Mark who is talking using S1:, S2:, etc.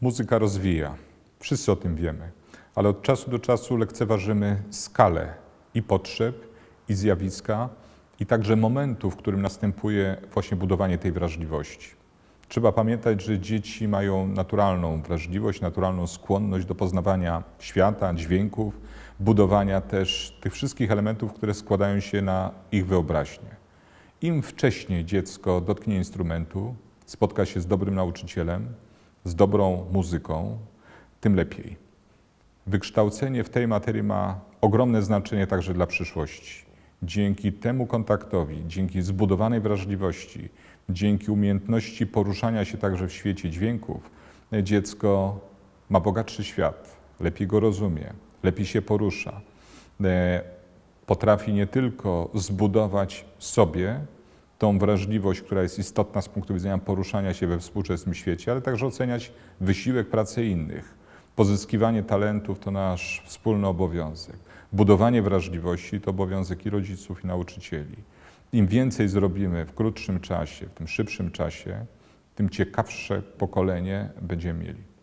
S1: Muzyka rozwija. Wszyscy o tym wiemy, ale od czasu do czasu lekceważymy skalę i potrzeb, i zjawiska, i także momentu, w którym następuje właśnie budowanie tej wrażliwości. Trzeba pamiętać, że dzieci mają naturalną wrażliwość, naturalną skłonność do poznawania świata, dźwięków, budowania też tych wszystkich elementów, które składają się na ich wyobraźnię. Im wcześniej dziecko dotknie instrumentu, spotka się z dobrym nauczycielem, z dobrą muzyką, tym lepiej. Wykształcenie w tej materii ma ogromne znaczenie także dla przyszłości. Dzięki temu kontaktowi, dzięki zbudowanej wrażliwości, dzięki umiejętności poruszania się także w świecie dźwięków, dziecko ma bogatszy świat, lepiej go rozumie, lepiej się porusza. E, potrafi nie tylko zbudować sobie tą wrażliwość, która jest istotna z punktu widzenia poruszania się we współczesnym świecie, ale także oceniać wysiłek pracy innych. Pozyskiwanie talentów to nasz wspólny obowiązek. Budowanie wrażliwości to obowiązek i rodziców, i nauczycieli. Im więcej zrobimy w krótszym czasie, w tym szybszym czasie, tym ciekawsze pokolenie będziemy mieli.